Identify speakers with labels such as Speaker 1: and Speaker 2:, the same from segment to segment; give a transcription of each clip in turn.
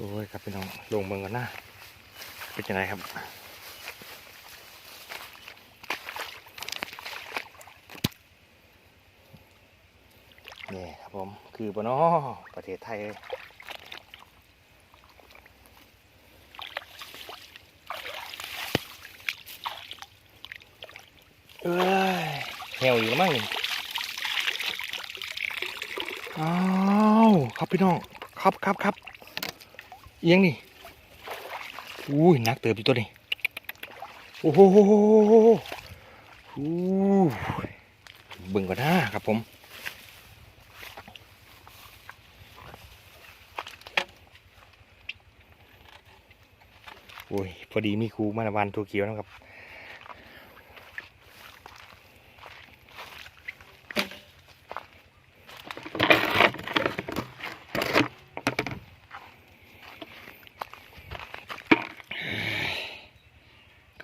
Speaker 1: โอ้ยครับพี่น้องลงเมืองกันนะเป็นยังไงครับนี่ครับผม คือบนอประเทศไทยเลยเอ้ยเหี่ยวอยู่แล้วมั้งอ้าวครับพี่น้อง ครับครับครับ ยงนี่อุ้ยนักเติบอยู่ตัวนี้โอ้โหอู้เบิ่งก่อนนะครับผมโอ้ยพอดีมีครูมาวันตัวเขียวนะครับ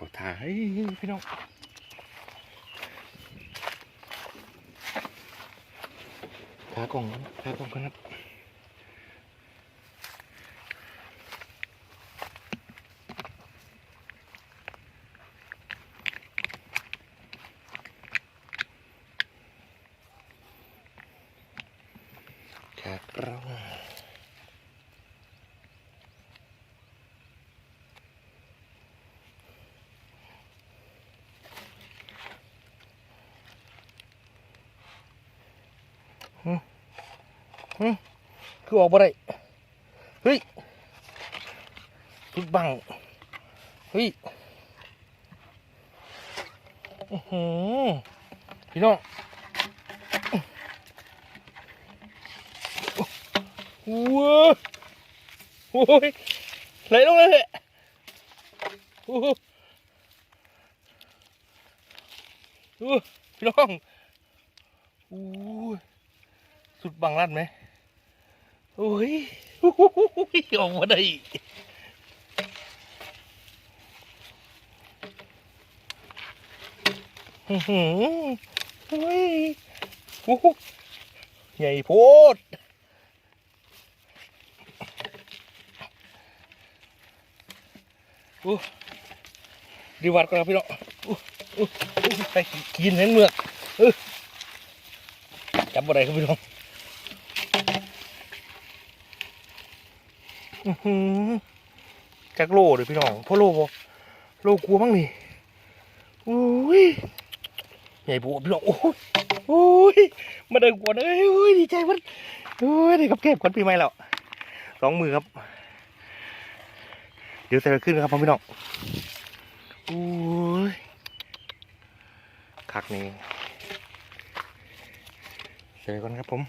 Speaker 1: เขาถ่ายพี่น้องขากล่องก่อนขากล่องก่อนครับขาก คือออกบ่ได้เฮ้ยทุดบังเฮ้ยอื้อหือพี่น้องว้าวโอ้ยไหลลงเลยแหละโอ้พี่น้องโอ้สุดบังลั่นไหม โอ้ยโอ้โหอกมาได้อือหือโอ้ยโอ้โหใหญ่โพดอู้ดีวัดก่อนครับพี่น้องอู้อู้อู้ไปกินเห็นเมือกเออจับอะไรครับพี่น้อง จักโลเลยพี่น้องพ่อโลบ่โลกลัวมั้งนี่อุ้ยใหญ่ปวพี่น้องโอ้ยโอ้ยมาเดินกวนเอ้ยโอ้ยดีใจมันโอ้ยได้กับเก็บกันปีใหม่แล้วสองมือครับ เดี๋ยวใส่ไปขึ้นครับพ่อพี่น้องโอ้ยคักนี่ใส่ไปก่อนครับผม